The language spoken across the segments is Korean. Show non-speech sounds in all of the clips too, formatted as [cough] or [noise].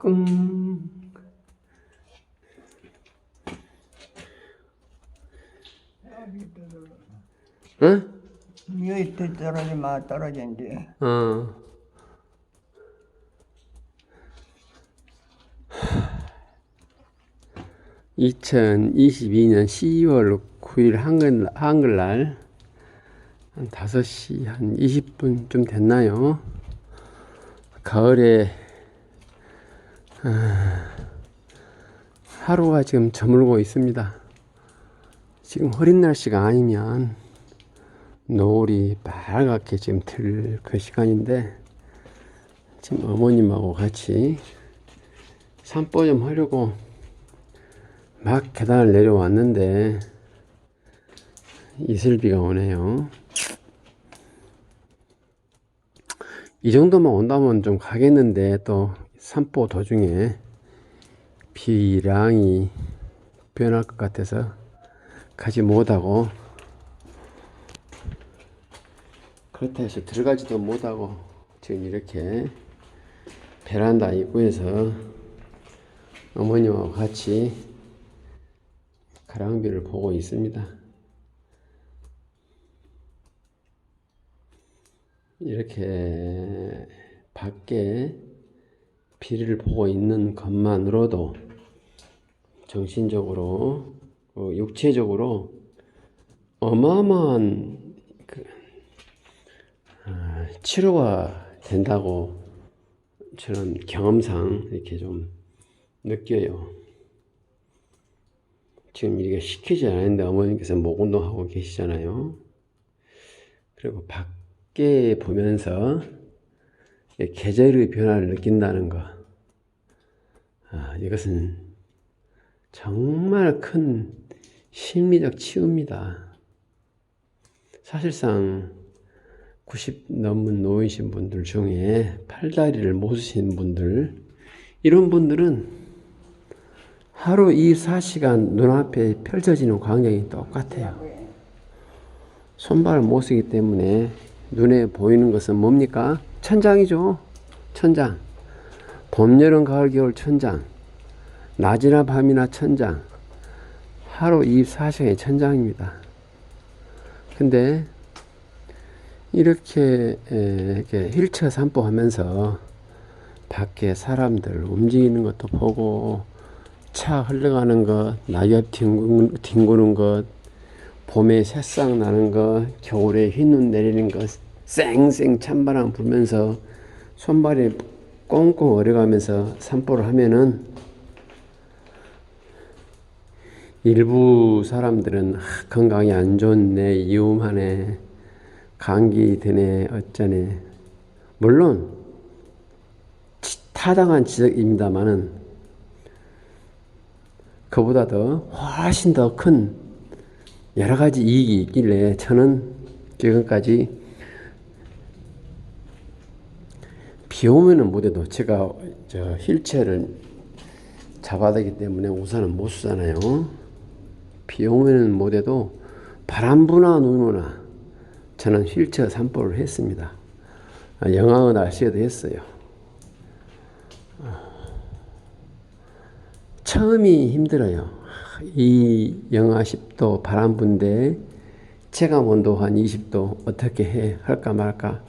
끙. 응? 여기 떨어지면 떨어진대. 어. (2022년 12월 9일) 한글, 한글날 한 5시 한 20분쯤 됐나요? 가을에 아, 하루가 지금 저물고 있습니다. 지금 흐린 날씨가 아니면 노을이 빨갛게 지금 들그 시간인데 지금 어머님하고 같이 산보 좀 하려고 막 계단을 내려왔는데 이슬비가 오네요. 이 정도만 온다면 좀 가겠는데 또 산보 도중에 비량이 변할 것 같아서 가지 못하고 그렇다 해서 들어가지도 못하고 지금 이렇게 베란다 입구에서 어머님하고 같이 가랑비를 보고 있습니다. 이렇게 밖에 비를 보고 있는 것만으로도 정신적으로 어, 육체적으로 어마어마한 그, 아, 치료가 된다고 저는 경험상 이렇게 좀 느껴요. 지금 이게 시키지 않았는데 어머님께서 목 운동하고 계시잖아요. 그리고 밖에 보면서 이 계절의 변화를 느낀다는 거. 아, 이것은 정말 큰 심리적 치유입니다. 사실상 90 넘은 노이신 분들 중에 팔다리를 못 쓰시는 분들, 이런 분들은 하루 24시간 눈앞에 펼쳐지는 광경이 똑같아요. 손발을 못 쓰기 때문에 눈에 보이는 것은 뭡니까? 천장이죠. 천장. 봄, 여름, 가을, 겨울 천장. 낮이나 밤이나 천장. 하루 24시간의 천장입니다. 근데 이렇게 에, 이렇게 휠체어 산보 하면서 밖에 사람들 움직이는 것도 보고 차 흘러가는 것, 낙엽 뒹구, 뒹구는 것, 봄에 새싹 나는 것, 겨울에 흰눈 내리는 것, 쌩쌩 찬바람 불면서 손발이 꽁꽁 얼어가면서 산보를 하면은 일부 사람들은 아, 건강이 안 좋네, 이움하네, 감기 드네, 어쩌네. 물론 타당한 지적입니다만은 그보다 더 훨씬 더큰 여러 가지 이익이 있길래 저는 지금까지 비 오면은 못해도 제가 저 휠체어를 잡아야 되기 때문에 우산은 못 쓰잖아요. 비 오면은 못해도 바람 부나 눈 오나 저는 휠체어 산보를 했습니다. 아, 영하의 날씨에도 했어요. 처음이 힘들어요. 이 영하 10도 바람 분데 체감 온도 한 20도 어떻게 해 할까 말까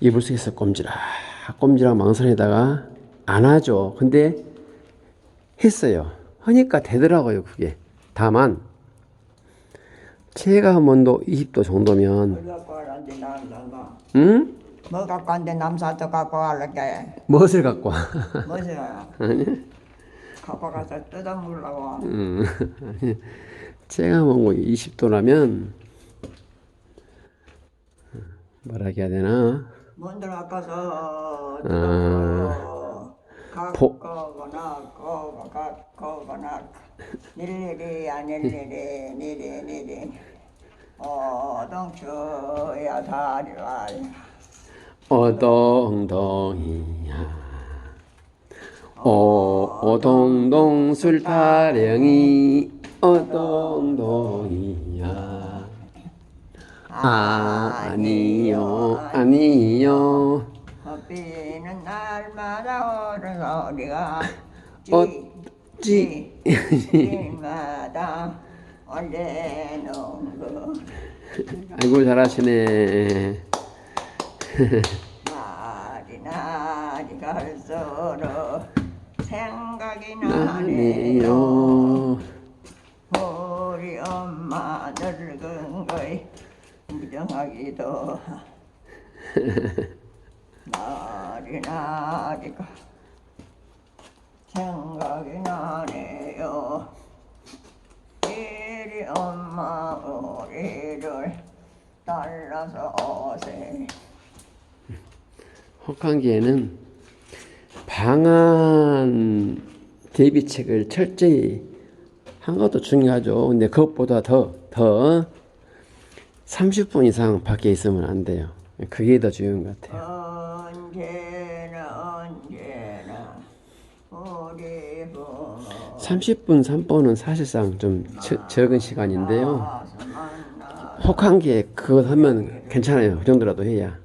이불 속에서 꼼지락 꼼지락 망설이다가 안 하죠. 근데 했어요. 하니까 되더라고요. 그게 다만 체감 온도 20도 정도면 뭐 갖고. 응? 뭐 갖고 왔는데 남사도 갖고 와라게. 무엇을 갖고 와? 뭐지요? 갖고 가서 뜯어 먹으려고. 음, 체감 온도 20도라면 뭐라 해야 되나? 먼저 아까서 뜯어 아. 먹으려고. 보- 갖거나 거가 거거나 일일이 니리 니리 어동초야 다리와 어동동이야 오동동 술타령이 어동동이야. 아니요 아니요. 비는 날마다 오는 소리가 어, 지 집마다 올리는 거. 아이고 잘하시네. 생각이 나네요. 우리 엄마 늙은 거에 무정하기도 날이 [laughs] 날이가 생각이 나네요. 이리 엄마 우리를 따라서 오세. 혹한기에는 방한 대비책을 철저히 한 것도 중요하죠. 근데 그것보다 더, 더 30분 이상 밖에 있으면 안 돼요. 그게 더 중요한 것 같아요. 언제나 언제나 우리 부모 30분 산보는 사실상 좀 저- 적은 시간인데요. 만나 혹한기에 그거 하면 괜찮아요. 그 정도라도 해야.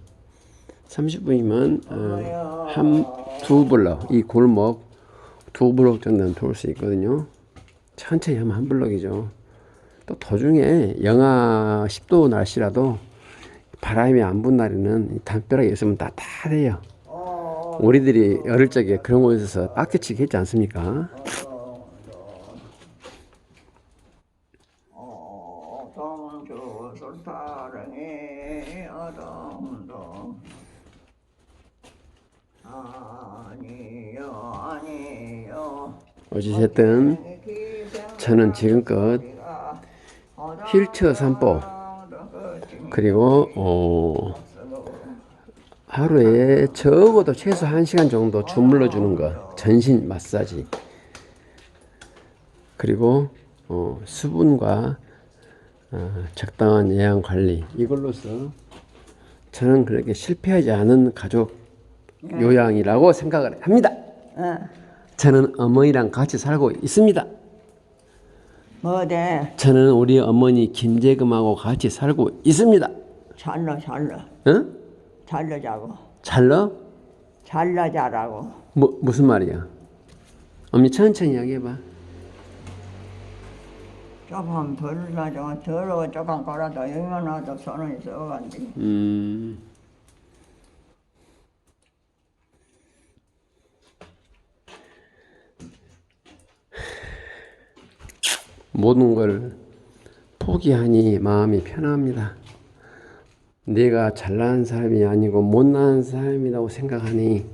30분이면 어, 한두 블럭 이 골목 두 블럭 정도는 돌 수 있거든요. 천천히 하면 한 블럭이죠. 또 도중에 영하 10도 날씨라도 바람이 안 분 날에는 이 담벼락에 있으면 따뜻해요. 어, 우리들이 어릴 적에 그런 곳에서 빡개치기 했지 않습니까? 어, 동주 술타령이 어동동 아니요 아니요 어찌됐든 저는 지금껏 휠체어 산보 그리고 어, 하루에 적어도 최소 1시간 정도 주물러 주는 것 전신 마사지 그리고 어, 수분과 어, 적당한 영양 관리 이걸로서 저는 그렇게 실패하지 않은 가족 요양이라고 생각을 합니다. 어, 저는 어머니랑 같이 살고 있습니다. 뭐대 저는 우리 어머니 김재금하고 같이 살고 있습니다. 잘라 잘라 응? 잘라 자고 잘러? 잘라 자라고 뭐 무슨 말이야? 어머니 천천히 이야기해봐. 조금 덜 나죠 더러워 조금 걸어도 얼마나도 손을 써간디 음. 모든 걸 포기하니 마음이 편합니다. 내가 잘난 사람이 아니고 못난 사람이라고 생각하니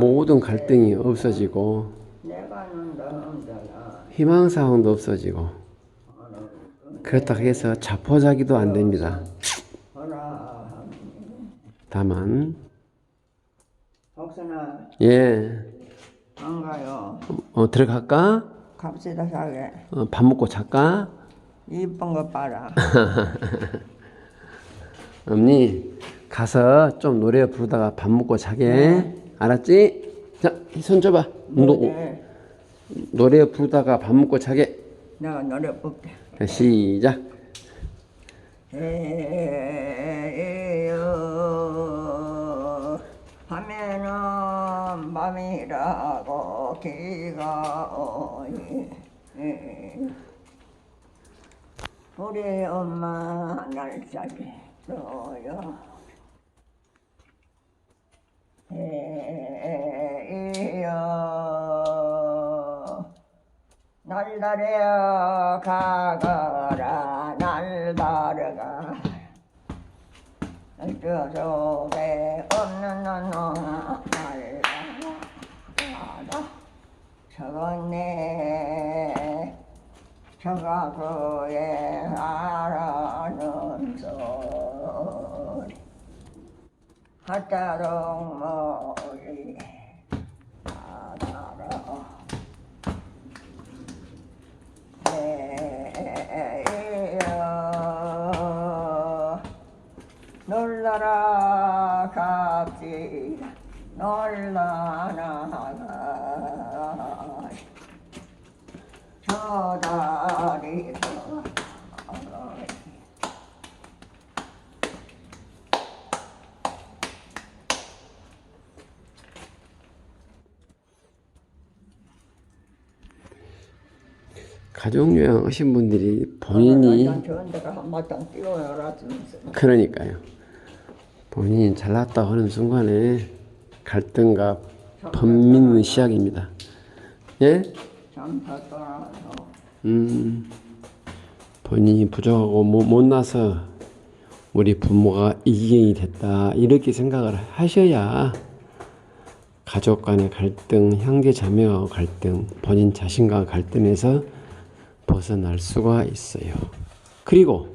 모든 갈등이 없어지고 희망사항도 없어지고 그렇다고 해서 자포자기도 안 됩니다. 다만 예 어, 들어갈까? 갑시다 사게 어, 밥 먹고 잘까? 이쁜 거 봐라. [laughs] 언니 가서 좀 노래 부르다가 밥 먹고 자게. 알았지? 자 손 줘봐 노, 노래 부르다가 밥 먹고 자게. 내가 노래 볼게. 자, 시작. 에요 밤이라고 기가 오니. 우리 엄마 날 살려요. 에요. 날다려 가거라 날다려가. 저 속에 없는 놈 날다가 저건네. 저가 그에 알아는 소리. 하자롱 머리 알아라. 에요 놀라라 갑시다 놀라 나 가족 요양하신 분들이 본인이 그러니까요. 본인이 잘났다 하는 순간에 갈등과 번민의 시작입니다. 예? 음, 본인이 부족하고 못, 못나서 우리 부모가 이기경이 됐다 이렇게 생각을 하셔야 가족 간의 갈등, 형제 자매와 갈등, 본인 자신과 갈등에서 벗어날 수가 있어요. 그리고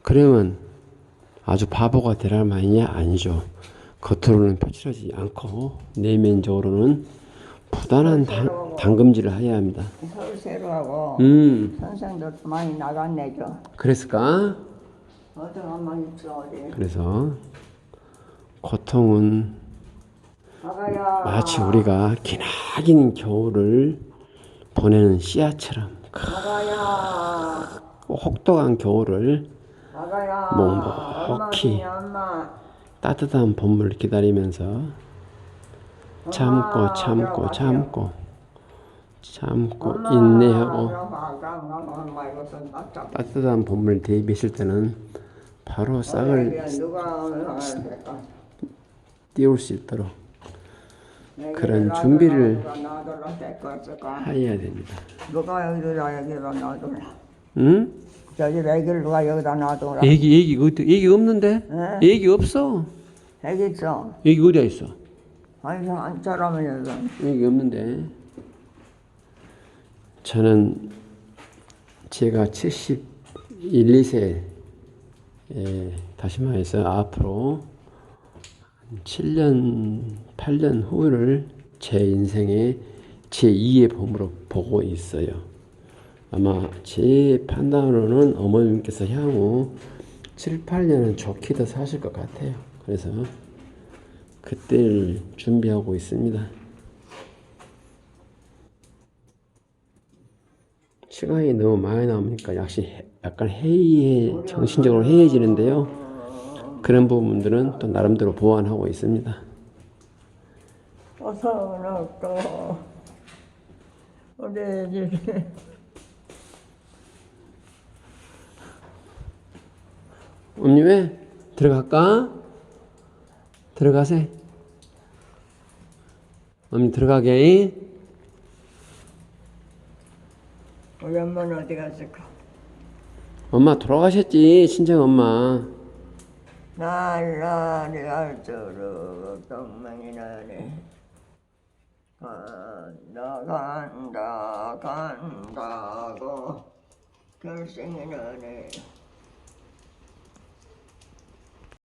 그러면 아주 바보가 되랄 만이냐 아니죠. 겉으로는 표출하지 않고 내면적으로는 부단한 당, 당금질을 해야 합니다. 서울세로 하고 음, 선생도 많이 나갔네죠. 그랬을까? 어떤 한만 있어 어디. 그래서 고통은 아가야. 마치 우리가 기나긴 겨울을 보내는 씨앗처럼 아가야. 혹독한 겨울을 아가야. 묵묵히 엄마, 엄마. 따뜻한 봄을 기다리면서 참고 참고 참고 참고 인내하고 낫다. 따뜻한 봄을 대비하실 때는 바로 싹을 오늘 될까? 띄울 수 있도록 그런 준비를? 해야 됩니다. 누가 여기다 여기다 놔둬라. 응? 저기 애기를 누가 여기다 놔둬라. 애기 애기 어디 애기 없는데? 네. 애기 없어. 애기 있어. 애기 어디에 있어? 아니 한 사람은 여기. 애기 없는데. 저는 제가 71, 2세 에 다시 말해서 앞으로 7년, 8년 후를 제 인생의 제 2의 봄으로 보고 있어요. 아마 제 판단으로는 어머님께서 향후 7, 8년은 좋게 더 사실 것 같아요. 그래서 그때를 준비하고 있습니다. 시간이 너무 많이 남으니까 역시 약간 해이해 정신적으로 해이해지는데요. 그런 부분들은 또 나름대로 보완하고 있습니다. 또 어디 이제 언니 왜 들어갈까? 들어가세. 언니 들어가게. 우리 엄마는 어디 갔을까? 엄마 돌아가셨지 친정 엄마. 날라리 알도록 동맹이 나네 간다 간다 간다고 결승이 나네